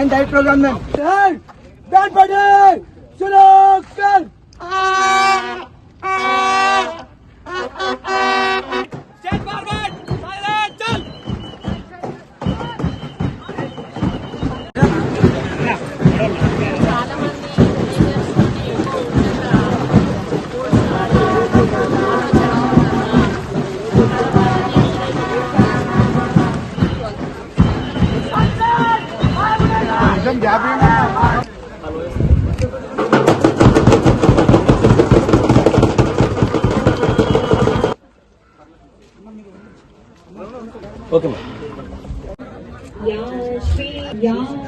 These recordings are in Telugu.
आइन डाइट प्रोग्राम में सर बैठ पटेल शुरू कर Madam, Okay, ma'am. Yeah,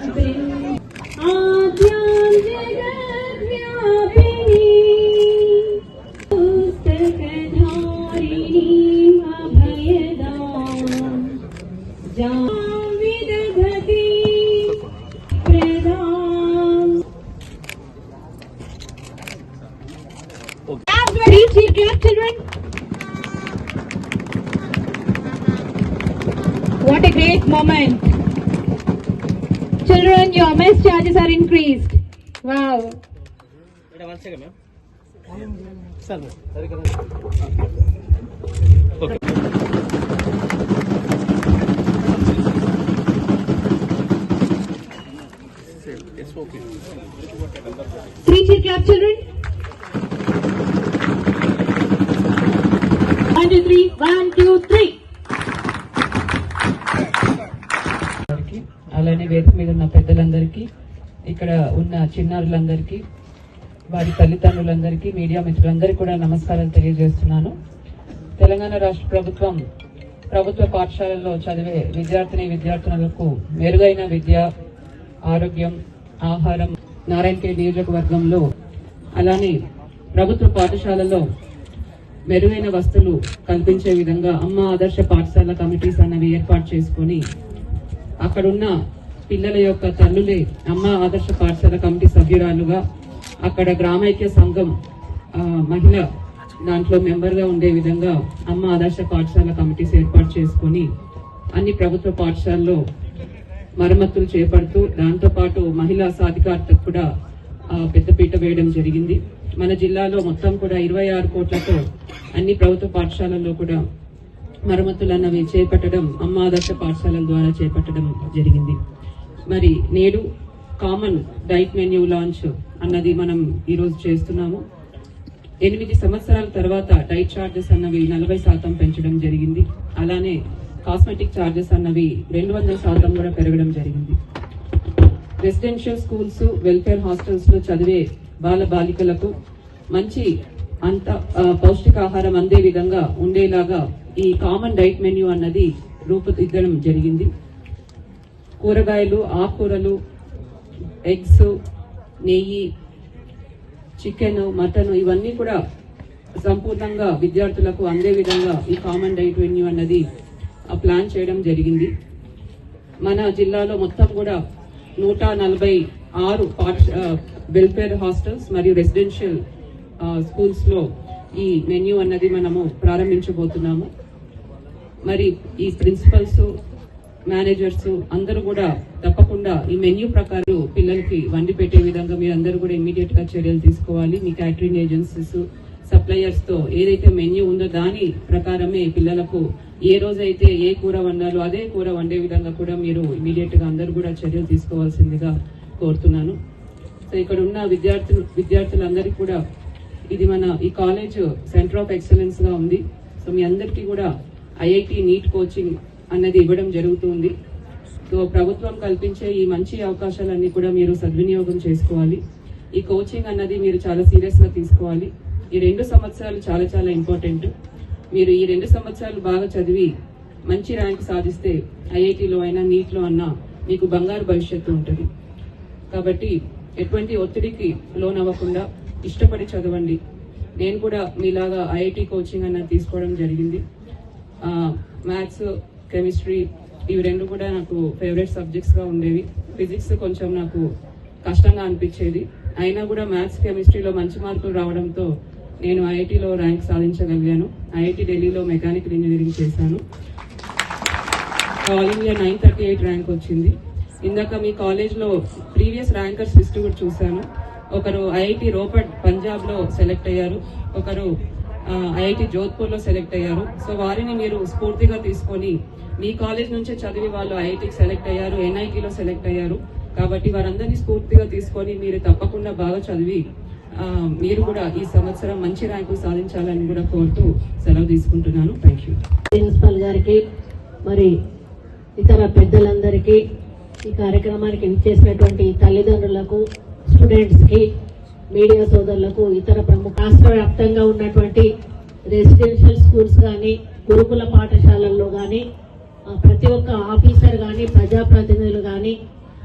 Islamic moment. Children, your mess charges are increased. Wow. Wait, one second, ma'am. Okay. Three cheer clap, children. One, two, three, one. అనే వేదిక మీద ఉన్న పెద్దలందరికీ ఇక్కడ ఉన్న చిన్నారులందరికీ వారి తల్లిదండ్రులందరికీ మీడియా మిత్రులందరికీ కూడా నమస్కారాలు తెలియజేస్తున్నాను. తెలంగాణ రాష్ట్ర ప్రభుత్వం ప్రభుత్వ పాఠశాలల్లో చదివే విద్యార్థిని విద్యార్థినులకు మెరుగైన విద్య ఆరోగ్యం ఆహారం నారాయణకే నియోజకవర్గంలో అలానే ప్రభుత్వ పాఠశాలలో మెరుగైన వస్తువులు కల్పించే విధంగా అమ్మ ఆదర్శ పాఠశాల కమిటీస్ అన్నవి ఏర్పాటు చేసుకొని అక్కడున్న పిల్లల యొక్క తల్లులే అమ్మ ఆదర్శ పాఠశాల కమిటీ సభ్యురాలుగా అక్కడ గ్రామైక్య సంఘం మహిళ దాంట్లో మెంబర్గా ఉండే విధంగా అమ్మ ఆదర్శ పాఠశాల కమిటీస్ ఏర్పాటు చేసుకొని అన్ని ప్రభుత్వ పాఠశాలలో మరమ్మతులు చేపడుతూ దాంతో పాటు మహిళా సాధికారతకు కూడా పెద్దపీట వేయడం జరిగింది. మన జిల్లాలో మొత్తం కూడా ఇరవై ఆరు కోట్లతో అన్ని ప్రభుత్వ పాఠశాలల్లో కూడా మరమ్మతులు అన్నవి చేపట్టడం అమ్మ ఆదర్శ పాఠశాలల ద్వారా చేపట్టడం జరిగింది. మరి నేడు కామన్ డైట్ మెన్యూ లాంచ్ అన్నది మనం ఈరోజు చేస్తున్నాము. ఎనిమిది సంవత్సరాల తర్వాత డైట్ ఛార్జెస్ అన్నవి నలభై శాతం పెంచడం జరిగింది. అలానే కాస్మెటిక్ ఛార్జెస్ అన్నవి రెండు వందల శాతం కూడా పెరగడం జరిగింది. రెసిడెన్షియల్ స్కూల్స్ వెల్ఫేర్ హాస్టల్స్లో చదివే బాల బాలికలకు మంచి అంత పౌష్టికాహారం అందే విధంగా ఉండేలాగా ఈ కామన్ డైట్ మెన్యూ అన్నది రూపుదిద్దడం జరిగింది. కూరగాయలు ఆకుకూరలు ఎగ్స్ నెయ్యి చికెన్ మటన్ ఇవన్నీ కూడా సంపూర్ణంగా విద్యార్థులకు అందే విధంగా ఈ కామన్ డైట్ వెన్యూ అన్నది ఆ, ప్లాన్ చేయడం జరిగింది. మన జిల్లాలో మొత్తం కూడా నూట నలభై ఆరు పాఠ వెల్ఫేర్ హాస్టల్స్ మరియు రెసిడెన్షియల్ స్కూల్స్లో ఈ మెన్యూ అన్నది మనము ప్రారంభించబోతున్నాము. మరి ఈ ప్రిన్సిపల్స్ మేనేజర్స్ అందరూ కూడా తప్పకుండా ఈ మెన్యూ ప్రకారం పిల్లలకి వండి పెట్టే విధంగా మీరు అందరూ కూడా ఇమీడియట్గా చర్యలు తీసుకోవాలి. మీ క్యాటరింగ్ ఏజెన్సీస్ సప్లయర్స్తో ఏదైతే మెన్యూ ఉందో దాని ప్రకారమే పిల్లలకు ఏ రోజైతే ఏ కూర వండాలో అదే కూర వండే విధంగా కూడా మీరు ఇమీడియట్గా అందరూ కూడా చర్యలు తీసుకోవాల్సిందిగా కోరుతున్నాను. సో ఇక్కడ ఉన్న విద్యార్థులు విద్యార్థులందరికీ కూడా ఇది మన ఈ కాలేజ్ సెంటర్ ఆఫ్ ఎక్సలెన్స్గా ఉంది. సో మీ అందరికీ కూడా ఐఐటి నీట్ కోచింగ్ అన్నది ఇవ్వడం జరుగుతుంది. సో ప్రభుత్వం కల్పించే ఈ మంచి అవకాశాలన్నీ కూడా మీరు సద్వినియోగం చేసుకోవాలి. ఈ కోచింగ్ అన్నది మీరు చాలా సీరియస్గా తీసుకోవాలి. ఈ రెండు సంవత్సరాలు చాలా చాలా ఇంపార్టెంట్. మీరు ఈ రెండు సంవత్సరాలు బాగా చదివి మంచి ర్యాంక్ సాధిస్తే ఐఐటిలో అయినా నీట్లో అన్నా మీకు బంగారు భవిష్యత్తు ఉంటుంది. కాబట్టి ఎటువంటి ఒత్తిడికి లోన్ అవ్వకుండా ఇష్టపడి చదవండి. నేను కూడా మీలాగా ఐఐటి కోచింగ్ అన్నది తీసుకోవడం జరిగింది. మ్యాథ్స్ కెమిస్ట్రీ ఇవి రెండు కూడా నాకు ఫేవరెట్ సబ్జెక్ట్స్గా ఉండేవి. ఫిజిక్స్ కొంచెం నాకు కష్టంగా అనిపించేది. అయినా కూడా మ్యాథ్స్ కెమిస్ట్రీలో మంచి మార్కులు రావడంతో నేను ఐఐటిలో ర్యాంక్ సాధించగలిగాను. ఐఐటి ఢిల్లీలో మెకానికల్ ఇంజనీరింగ్ చేశాను. All India nine thirty eight rank వచ్చింది. ఇందాక మీ కాలేజ్లో ప్రీవియస్ ర్యాంకర్స్ లిస్ట్ కూడా చూశాను. ఒకరు ఐఐటి రోపట్ పంజాబ్లో సెలెక్ట్ అయ్యారు. ఒకరు ఐఐటి జోధ్పూర్లో సెలెక్ట్ అయ్యారు. సో వారిని మీరు స్ఫూర్తిగా తీసుకొని మీ కాలేజ్ నుంచే చదివి వాళ్ళు ఐఐటికి సెలెక్ట్ అయ్యారు ఎన్ఐటిలో సెలెక్ట్ అయ్యారు. కాబట్టి వారందరినీ స్ఫూర్తిగా తీసుకొని మీరు తప్పకుండా బాగా చదివి మీరు కూడా ఈ సంవత్సరం మంచి ర్యాంకు సాధించాలని కూడా కోరుతూ సెలవు తీసుకుంటున్నాను. థ్యాంక్ యూ ప్రిన్సిపల్ గారికి మరి ఇతర పెద్దలందరికీ ఈ కార్యక్రమానికి ఇచ్చేసినటువంటి తల్లిదండ్రులకు స్టూడెంట్స్కి మీడియా సోదరులకు ఇతర ప్రముఖ రాష్ట్ర వ్యాప్తంగా ఉన్నటువంటి రెసిడెన్షియల్ స్కూల్స్ కానీ గురుకుల పాఠశాలల్లో కానీ ప్రతి ఒక్క ఆఫీసర్ కానీ ప్రజాప్రతినిధులు కానీ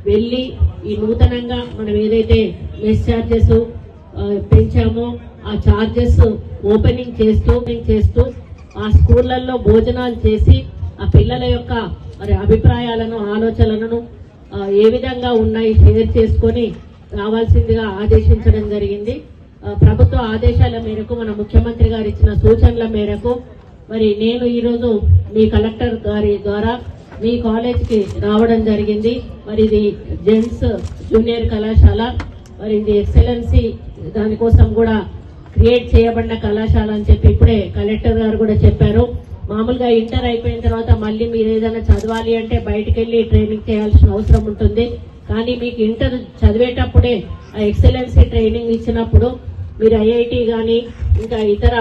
వెళ్ళి ఈ నూతనంగా మనం ఏదైతే మెస్ ఛార్జెస్ పెంచామో ఆ ఛార్జెస్ ఓపెనింగ్ చేస్తూ ఓపెనింగ్ చేస్తూ ఆ స్కూళ్ళల్లో భోజనాలు చేసి ఆ పిల్లల యొక్క మరి అభిప్రాయాలను ఆలోచనలను ఏ విధంగా ఉన్నాయి షేర్ చేసుకొని రావాల్సిందిగా ఆదేశించడం జరిగింది. ప్రభుత్వ ఆదేశాల మేరకు మన ముఖ్యమంత్రి గారు ఇచ్చిన సూచనల మేరకు మరి నేను ఈరోజు మీ కలెక్టర్ గారి ద్వారా మీ కాలేజ్కి రావడం జరిగింది. మరి ఇది జెంట్స్ జూనియర్ కళాశాల మరి ఇది ఎక్సలెన్సీ దానికోసం కూడా క్రియేట్ చేయబడిన కళాశాల అని చెప్పి ఇప్పుడే కలెక్టర్ గారు కూడా చెప్పారు. మామూలుగా ఇంటర్ అయిపోయిన తర్వాత మళ్ళీ మీరు ఏదైనా చదవాలి అంటే బయటకు వెళ్ళి ట్రైనింగ్ చేయాల్సిన అవసరం ఉంటుంది. కానీ మీకు ఇంటర్ చదివేటప్పుడే ఆ ఎక్సలెన్సీ ట్రైనింగ్ ఇచ్చినప్పుడు మీరు ఐఐటి కానీ ఇంకా ఇతర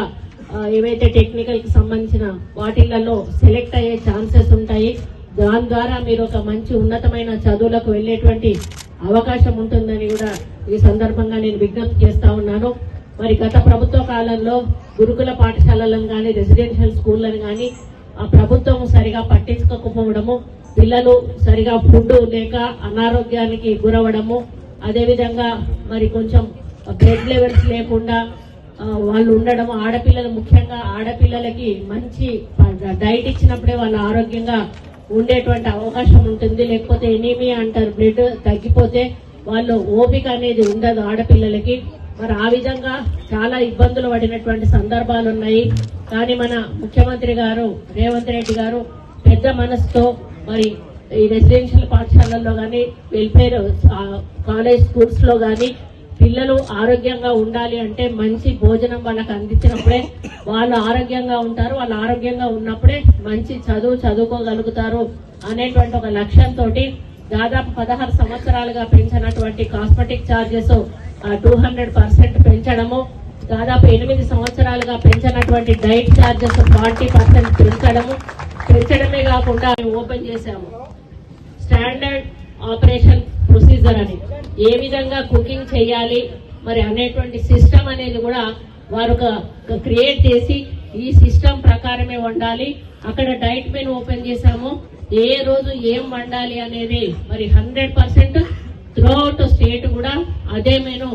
ఏవైతే టెక్నికల్కి సంబంధించిన వాటిలలో సెలెక్ట్ అయ్యే ఛాన్సెస్ ఉంటాయి దాని ద్వారా మీరు ఒక మంచి ఉన్నతమైన చదువులకు వెళ్ళేటువంటి అవకాశం ఉంటుందని కూడా ఈ సందర్భంగా నేను విజ్ఞప్తి చేస్తా ఉన్నాను. మరి గత ప్రభుత్వ కాలంలో గురుకుల పాఠశాలలను కానీ రెసిడెన్షియల్ స్కూళ్ళను కానీ ఆ ప్రభుత్వం సరిగా పట్టించుకోకపోవడము పిల్లలు సరిగా ఫుడ్ లేక అనారోగ్యానికి గురవడము అదేవిధంగా మరి కొంచెం బ్లడ్ లెవెల్స్ లేకుండా వాళ్ళు ఉండడం ఆడపిల్లలు ముఖ్యంగా ఆడపిల్లలకి మంచి డైట్ ఇచ్చినప్పుడే వాళ్ళు ఆరోగ్యంగా ఉండేటువంటి అవకాశం ఉంటుంది. లేకపోతే ఎనీమియా అంటారు బ్లడ్ తగ్గిపోతే వాళ్ళు ఓపిక అనేది ఉండదు ఆడపిల్లలకి. మరి ఆ విధంగా చాలా ఇబ్బందులు పడినటువంటి సందర్భాలు ఉన్నాయి కానీ మన ముఖ్యమంత్రి గారు రేవంత్ రెడ్డి గారు పెద్ద మనసుతో మరి ఈ రెసిడెన్షియల్ పాఠశాలల్లో కానీ వెల్ఫేర్ కాలేజ్ స్కూల్స్లో కానీ పిల్లలు ఆరోగ్యంగా ఉండాలి అంటే మంచి భోజనం వాళ్ళకి అందించినప్పుడే వాళ్ళు ఆరోగ్యంగా ఉంటారు. వాళ్ళు ఆరోగ్యంగా ఉన్నప్పుడే మంచి చదువు చదువుకోగలుగుతారు అనేటువంటి ఒక లక్ష్యంతో దాదాపు పదహారు సంవత్సరాలుగా పెంచినటువంటి cosmetic charges two hundred percent పెంచడము దాదాపు ఎనిమిది సంవత్సరాలుగా పెంచినటువంటి డైట్ ఛార్జెస్ ఫార్టీ పర్సెంట్ పెంచడము పెంచడమే కాకుండా ఓపెన్ చేశాము స్టాండర్డ్ ఆపరేషన్ ప్రొసీజర్ అని ఏ విధంగా కుకింగ్ చేయాలి మరి అనేటువంటి సిస్టమ్ అనేది కూడా వారు ఒక క్రియేట్ చేసి ఈ సిస్టమ్ ప్రకారమే వండాలి. అక్కడ డైట్ మెను ఓపెన్ చేశాము. ఏ రోజు ఏం వండాలి అనేది మరి హండ్రెడ్ పర్సెంట్ త్రూఅవుట్ స్టేట్ కూడా అదే మెను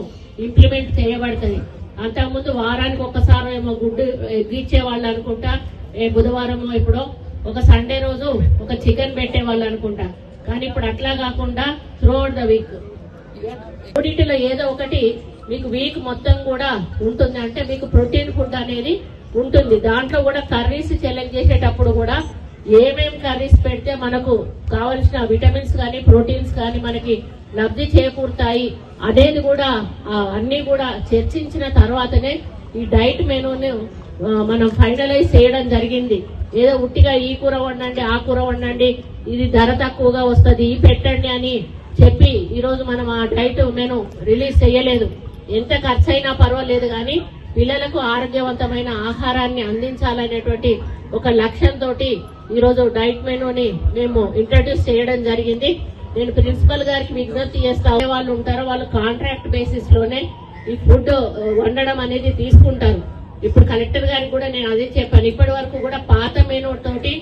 ఇంప్లిమెంట్ చేయబడుతుంది. అంతకుముందు వారానికి ఒక్కసారి ఏమో గుడ్డు ఎగ్గిచ్చే వాళ్ళు అనుకుంటా. ఏ బుధవారం ఇప్పుడు ఒక సండే రోజు ఒక చికెన్ పెట్టే వాళ్ళు అనుకుంటా. కానీ ఇప్పుడు అట్లా కాకుండా త్రూఅవుట్ ద వీక్ మూడింటిలో ఏదో ఒకటి మీకు వీక్ మొత్తం కూడా ఉంటుంది. అంటే మీకు ప్రోటీన్ ఫుడ్ అనేది ఉంటుంది. దాంట్లో కూడా కర్రీస్ సెలెక్ట్ చేసేటప్పుడు కూడా ఏమేం కర్రీస్ పెడితే మనకు కావలసిన విటమిన్స్ కానీ ప్రోటీన్స్ కానీ మనకి లబ్ధి చేకూరుతాయి అనేది కూడా అన్నీ అన్ని కూడా చర్చించిన తర్వాతనే ఈ డైట్ మెనూను మనం ఫైనలైజ్ చేయడం జరిగింది. ఏదో ఉట్టిగా ఈ కూర వండండి ఆ కూర వండండి ఇది ధర తక్కువగా వస్తుంది ఈ పెట్టండి అని చెప్పి ఈరోజు మనం ఆ డైట్ మెను రిలీజ్ చేయలేదు. ఎంత ఖర్చు అయినా పర్వాలేదు కానీ పిల్లలకు ఆరోగ్యవంతమైన ఆహారాన్ని అందించాలనేటువంటి ఒక లక్ష్యంతో ఈరోజు డైట్ మెనూని మేము ఇంట్రడ్యూస్ చేయడం జరిగింది. నేను ప్రిన్సిపల్ గారికి విజ్ఞప్తి చేస్తా వాళ్ళు ఉంటారో వాళ్ళు కాంట్రాక్ట్ బేసిస్లోనే ఈ ఫుడ్ వండడం అనేది తీసుకుంటారు. ఇప్పుడు కలెక్టర్ గారికి కూడా నేను అదే చెప్పాను. ఇప్పటి వరకు కూడా పాత మెనూ తోటి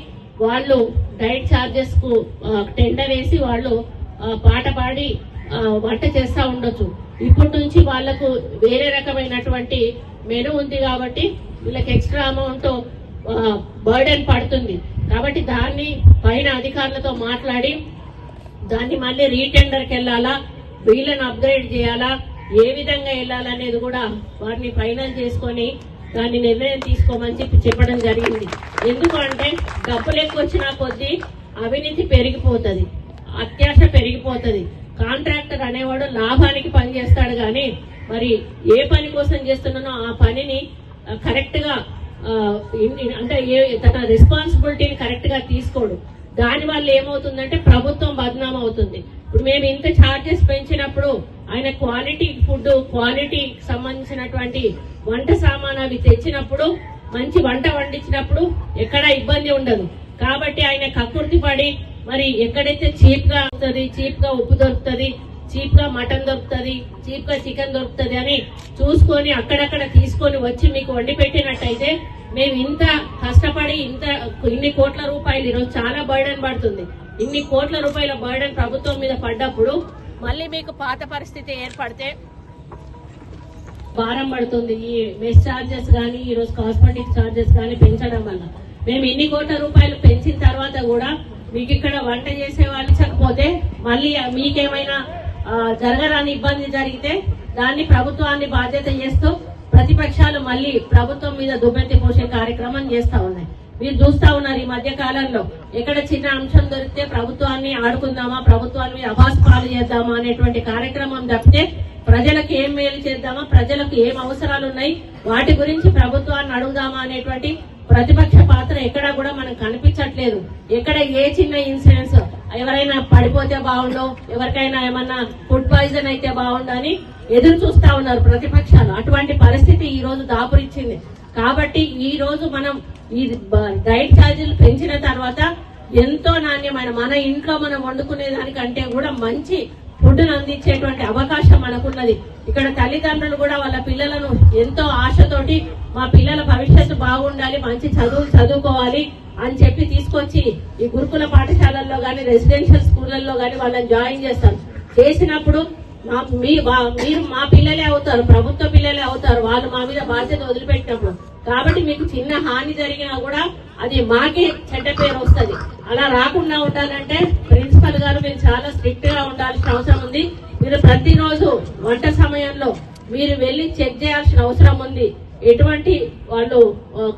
వాళ్ళు డైట్ ఛార్జెస్కు టెండర్ వేసి వాళ్ళు పాట పాడి వంట చేస్తా ఉండొచ్చు. ఇప్పటి నుంచి వాళ్ళకు వేరే రకమైనటువంటి మెనూ ఉంది కాబట్టి వీళ్ళకి ఎక్స్ట్రా అమౌంట్ బర్డెన్ పడుతుంది. కాబట్టి దాన్ని పైన అధికారులతో మాట్లాడి దాన్ని మళ్ళీ రీటెండర్కి వెళ్ళాలా వీళ్ళని అప్గ్రేడ్ చేయాలా ఏ విధంగా వెళ్ళాలనేది కూడా వారిని ఫైనల్ చేసుకొని దాన్ని నిర్ణయం తీసుకోమని చెప్పి చెప్పడం జరిగింది. ఎందుకంటే డబ్బులు ఎక్కువ వచ్చినా కొద్దీ అవినీతి పెరిగిపోతుంది అత్యాశ పెరిగిపోతుంది. కాంట్రాక్టర్ అనేవాడు లాభానికి పని చేస్తాడు కానీ మరి ఏ పని కోసం చేస్తున్నానో ఆ పనిని కరెక్ట్గా అంటే ఏ తన రెస్పాన్సిబిలిటీని కరెక్ట్గా తీసుకోడు. దాని వల్ల ఏమవుతుందంటే ప్రభుత్వం బదనాం అవుతుంది ఇప్పుడు మేము ఇంత ఛార్జెస్ పెంచినప్పుడు ఆయన క్వాలిటీ ఫుడ్ క్వాలిటీ సంబంధించినటువంటి వంట సామాన్ అవి తెచ్చినప్పుడు మంచి వంట వండించినప్పుడు ఎక్కడ ఇబ్బంది ఉండదు. కాబట్టి ఆయన కకుర్తి పడి మరి ఎక్కడైతే చీప్గా అవుతుంది చీప్గా ఉప్పు దొరుకుతుంది చీప్గా మటన్ దొరుకుతుంది చీప్గా చికెన్ దొరుకుతుంది అని చూసుకొని అక్కడక్కడ తీసుకొని వచ్చి మీకు వండి పెట్టినట్టయితే మేము ఇంత కష్టపడి ఇంత ఇన్ని కోట్ల రూపాయలు ఈరోజు చాలా బర్డెన్ పడుతుంది. ఇన్ని కోట్ల రూపాయల బర్డెన్ ప్రభుత్వం మీద పడ్డప్పుడు మళ్ళీ మీకు పాత పరిస్థితి ఏర్పడితే భారం పడుతుంది. ఈ మెస్ ఛార్జెస్ కానీ ఈ రోజు కాస్మెటిక్ ఛార్జెస్ కానీ పెంచడం వల్ల. మేము ఇన్ని కోట్ల రూపాయలు పెంచిన తర్వాత కూడా మీకు ఇక్కడ వంట చేసే వాళ్ళు చకపోతే మళ్ళీ మీకేమైనా జరగరాని ఇబ్బంది జరిగితే దాన్ని ప్రభుత్వాన్ని బాధ్యత చేస్తూ ప్రతిపక్షాలు మళ్ళీ ప్రభుత్వం మీద దుబ్బెత్తి పోసే కార్యక్రమం చేస్తా ఉన్నాయి మీరు చూస్తా ఉన్నారు ఈ మధ్య కాలంలో. ఎక్కడ చిన్న అంశం దొరికితే ప్రభుత్వాన్ని ఆడుకుందామా ప్రభుత్వాన్ని అభాస్ పాలు చేద్దామా అనేటువంటి కార్యక్రమం తప్పితే ప్రజలకు ఏం మేలు చేద్దామా ప్రజలకు ఏం అవసరాలు ఉన్నాయి వాటి గురించి ప్రభుత్వాన్ని అడుగుదామా అనేటువంటి ప్రతిపక్ష పాత్ర ఎక్కడా కూడా మనకు కనిపించట్లేదు. ఎక్కడ ఏ చిన్న ఇన్సిడెంట్స్ ఎవరైనా పడిపోతే బాగుండు ఎవరికైనా ఏమన్నా ఫుడ్ పాయిజన్ అయితే బాగుండు అని ఎదురు చూస్తా ఉన్నారు ప్రతిపక్షాలు. అటువంటి పరిస్థితి ఈ రోజు దాపురిచ్చింది. కాబట్టి ఈ రోజు మనం ఈ డైట్ ఛార్జీలు పెంచిన తర్వాత ఎంతో నాణ్యమైన మన ఇంట్లో మనం వండుకునే దానికంటే కూడా మంచి ఫుడ్ అందించేటువంటి అవకాశం మనకున్నది. ఇక్కడ తల్లిదండ్రులు కూడా వాళ్ళ పిల్లలను ఎంతో ఆశతోటి మా పిల్లల భవిష్యత్తు బాగుండాలి మంచి చదువులు చదువుకోవాలి అని చెప్పి తీసుకొచ్చి ఈ గురుకుల పాఠశాలల్లో కానీ రెసిడెన్షియల్ స్కూళ్ళల్లో కానీ వాళ్ళని జాయిన్ చేస్తారు. చేసినప్పుడు మా మీ మీరు మా పిల్లలే అవుతారు ప్రభుత్వ పిల్లలే అవుతారు. వాళ్ళు మా మీద బాధ్యత వదిలిపెట్టినప్పుడు కాబట్టి మీకు చిన్న హాని జరిగినా కూడా అది మాకే చెడ్డ పేరు వస్తుంది. అలా రాకుండా ఉండాలంటే ప్రిన్సిపల్ గారు మీరు చాలా స్ట్రిక్ట్గా ఉండాల్సిన అవసరం ఉంది. మీరు ప్రతిరోజు వంట సమయంలో మీరు వెళ్ళి చెక్ చేయాల్సిన అవసరం ఉంది. ఎటువంటి వాళ్ళు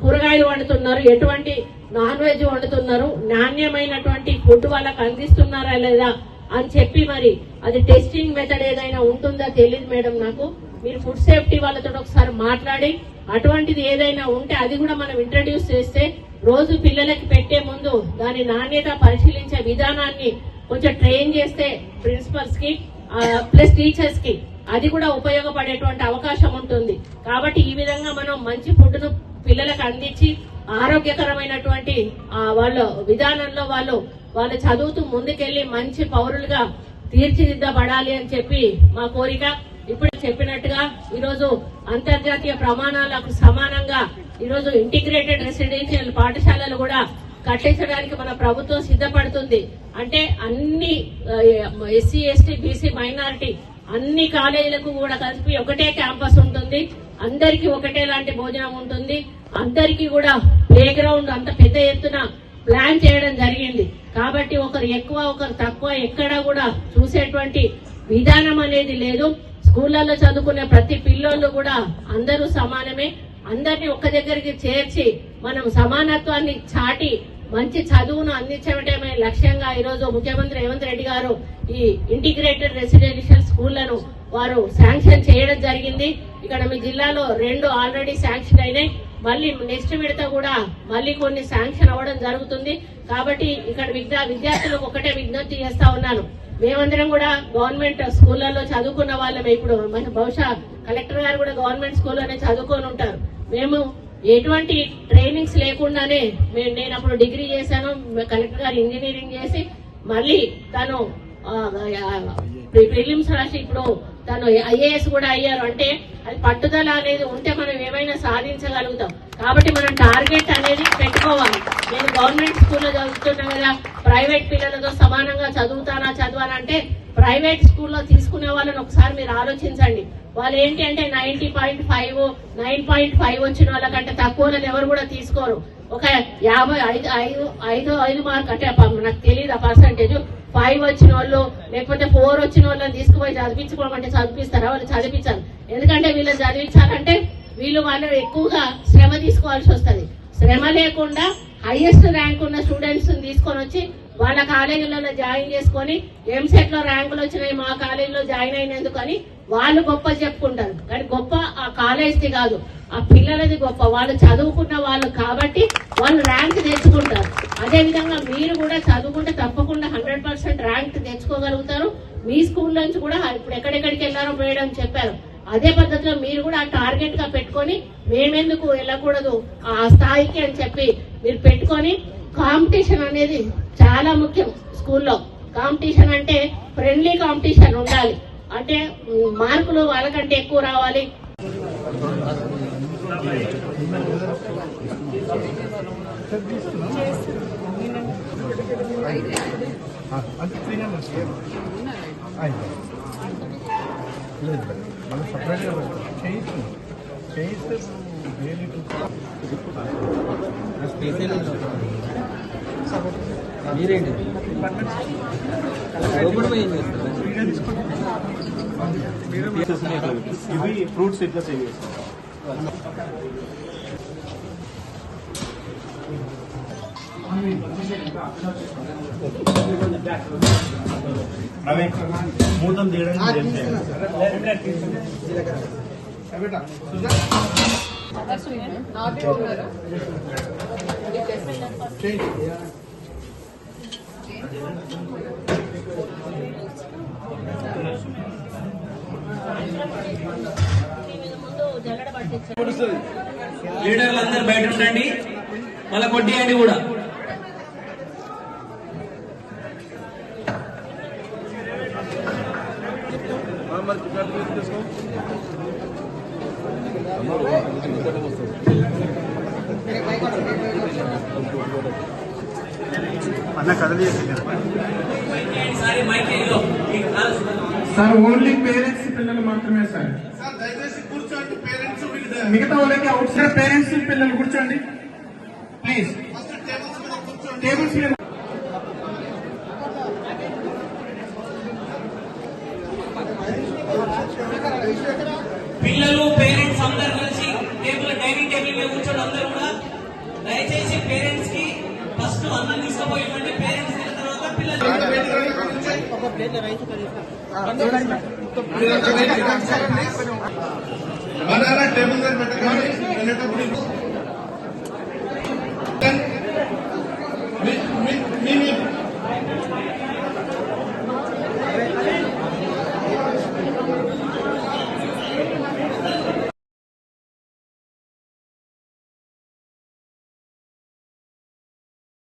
కూరగాయలు వండుతున్నారు ఎటువంటి నాన్ వెజ్ వండుతున్నారు నాణ్యమైనటువంటి ఫుడ్ వాళ్ళకి అందిస్తున్నారా లేదా అని చెప్పి మరి అది టెస్టింగ్ మెథడ్ ఏదైనా ఉంటుందా తెలియదు మేడం నాకు. మీరు ఫుడ్ సేఫ్టీ వాళ్ళతో ఒకసారి మాట్లాడి అటువంటిది ఏదైనా ఉంటే అది కూడా మనం ఇంట్రడ్యూస్ చేస్తే రోజు పిల్లలకి పెట్టే ముందు దాని నాణ్యత పరిశీలించే విధానాన్ని కొంచెం ట్రైన్ చేస్తే ప్రిన్సిపల్స్కి ప్లస్ టీచర్స్కి అది కూడా ఉపయోగపడేటువంటి అవకాశం ఉంటుంది. కాబట్టి ఈ విధంగా మనం మంచి ఫుడ్ను పిల్లలకు అందించి ఆరోగ్యకరమైనటువంటి వాళ్ళ విధానంలో వాళ్ళు వాళ్ళు చదువుతూ ముందుకెళ్ళి మంచి పౌరులుగా తీర్చిదిద్దబడాలి అని చెప్పి మా కోరిక. ఇప్పుడు చెప్పినట్టుగా ఈరోజు అంతర్జాతీయ ప్రమాణాలకు సమానంగా ఈరోజు ఇంటిగ్రేటెడ్ రెసిడెన్షియల్ పాఠశాలలు కూడా కట్టించడానికి మన ప్రభుత్వం సిద్ధపడుతుంది. అంటే అన్ని ఎస్సీ ఎస్టీ బీసీ మైనారిటీ అన్ని కాలేజీలకు కూడా కలిపి ఒకటే క్యాంపస్ ఉంటుంది. అందరికీ ఒకటే లాంటి భోజనం ఉంటుంది. అందరికీ కూడా ప్లే గ్రౌండ్ అంత పెద్ద ఎత్తున ప్లాన్ చేయడం జరిగింది. కాబట్టి ఒకరు ఎక్కువ ఒకరు తక్కువ ఎక్కడా కూడా చూసేటువంటి విధానం అనేది లేదు. స్కూళ్ళల్లో చదువుకునే ప్రతి పిల్లోళ్ళు కూడా అందరూ సమానమే. అందరినీ ఒక్క దగ్గరికి చేర్చి మనం సమానత్వాన్ని చాటి మంచి చదువును అందించడమే లక్ష్యంగా ఈరోజు ముఖ్యమంత్రి రేవంత్ రెడ్డి గారు ఈ ఇంటిగ్రేటెడ్ రెసిడెన్షియల్ స్కూళ్ళను వారు శాంక్షన్ చేయడం జరిగింది. ఇక్కడ మీ జిల్లాలో రెండు ఆల్రెడీ శాంక్షన్ అయినాయి మళ్ళీ నెక్స్ట్ విడత కూడా మళ్ళీ కొన్ని శాంక్షన్ అవ్వడం జరుగుతుంది. కాబట్టి ఇక్కడ విద్యా విద్యార్థులకు ఒకటే విజ్ఞప్తి చేస్తా ఉన్నాను. మేమందరం కూడా గవర్నమెంట్ స్కూళ్ళల్లో చదువుకున్న వాళ్ళమే. ఇప్పుడు బహుశా కలెక్టర్ గారు కూడా గవర్నమెంట్ స్కూల్లోనే చదువుకొని ఉంటారు. మేము ఎటువంటి ట్రైనింగ్స్ లేకుండానే మేము నేను అప్పుడు డిగ్రీ చేశాను. కలెక్టర్ గారు ఇంజనీరింగ్ చేసి మళ్ళీ తను ప్రిలిమ్స్ రాసి ఇప్పుడు తను ఐఏఎస్ కూడా అయ్యారు. అంటే అది పట్టుదల అనేది ఉంటే మనం ఏమైనా సాధించగలుగుతాం. కాబట్టి మనం టార్గెట్ అనేది పెట్టుకోవాలి. నేను గవర్నమెంట్ స్కూల్లో చదువుతున్నా కదా ప్రైవేట్ పిల్లలతో సమానంగా చదువుతానా చదవాలంటే ప్రైవేట్ స్కూల్లో తీసుకునే వాళ్ళని ఒకసారి మీరు ఆలోచించండి. వాళ్ళు ఏంటి అంటే ninety point five nine point five వచ్చిన వాళ్ళకంటే తక్కువ ఎవరు కూడా తీసుకోరు. ఒక యాభై ఐదు ఐదు ఐదు ఐదు మార్క్ అంటే నాకు తెలియదు ఆ పర్సంటేజ్ ఫైవ్ వచ్చిన వాళ్ళు లేకపోతే ఫోర్ వచ్చిన వాళ్ళని తీసుకుపోయి చదివించుకోమంటే చదివిస్తారా? వాళ్ళు చదివించాలి ఎందుకంటే వీళ్ళని చదివించాలంటే వీళ్ళు వాళ్ళు ఎక్కువగా శ్రమ తీసుకోవాల్సి వస్తుంది. శ్రమ లేకుండా హైయెస్ట్ ర్యాంక్ ఉన్న స్టూడెంట్స్ తీసుకొని వచ్చి వాళ్ళ కాలేజీలలో జాయిన్ చేసుకొని ఎంసెట్లో ర్యాంకులు వచ్చినాయి మా కాలేజీలో జాయిన్ అయినందుకు అని వాళ్ళు గొప్ప చెప్పుకుంటారు. కానీ గొప్ప ఆ కాలేజ్ది కాదు. ఆ పిల్లలది గొప్ప. వాళ్ళు చదువుకున్న వాళ్ళు కాబట్టి వాళ్ళు ర్యాంక్ తెచ్చుకుంటారు. అదే విధంగా మీరు కూడా చదువుకుంటే తప్పకుండా హండ్రెడ్ పర్సెంట్ ర్యాంక్ తెచ్చుకోగలుగుతారు. మీ స్కూల్ నుంచి కూడా ఇప్పుడు ఎక్కడెక్కడికి వెళ్ళారో మేడం చెప్పారు. అదే పద్ధతిలో మీరు కూడా టార్గెట్గా పెట్టుకొని మేమెందుకు వెళ్ళకూడదు? ఆ స్థాయికి అని చెప్పి మీరు పెట్టుకొని కాంపిటీషన్ అనేది చాలా ముఖ్యం స్కూల్లో కాంపిటీషన్ అంటే ఫ్రెండ్లీ కాంపిటీషన్ ఉండాలి. అంటే మార్కులు వాళ్ళకంటే ఎక్కువ రావాలి. మీరేంటి? ఇవి ఫ్రూట్స్ ఇట్లా సేవ్ చేస్తాం నవీన్ మూతం తీయడానికి ఏం చేయాలి ముందు జల్లడ పట్టించారు లీడర్లు అందరు బయట ఉండండి మళ్ళీ కొట్టియండి కూడా అన్న కదలి మైక్. మీకు. సార్ ఓన్లీ పేరెంట్స్ పిల్లలు మాత్రమే సార్. మిగతా వాళ్ళకి అవుట్ సైడ్ పేరెంట్స్ పిల్లలు కూర్చోండి. ప్లీజ్. టేబుల్స్ మీద బనానా టేబుల్ మీద పెట్టగానే వెళ్ళేటప్పుడు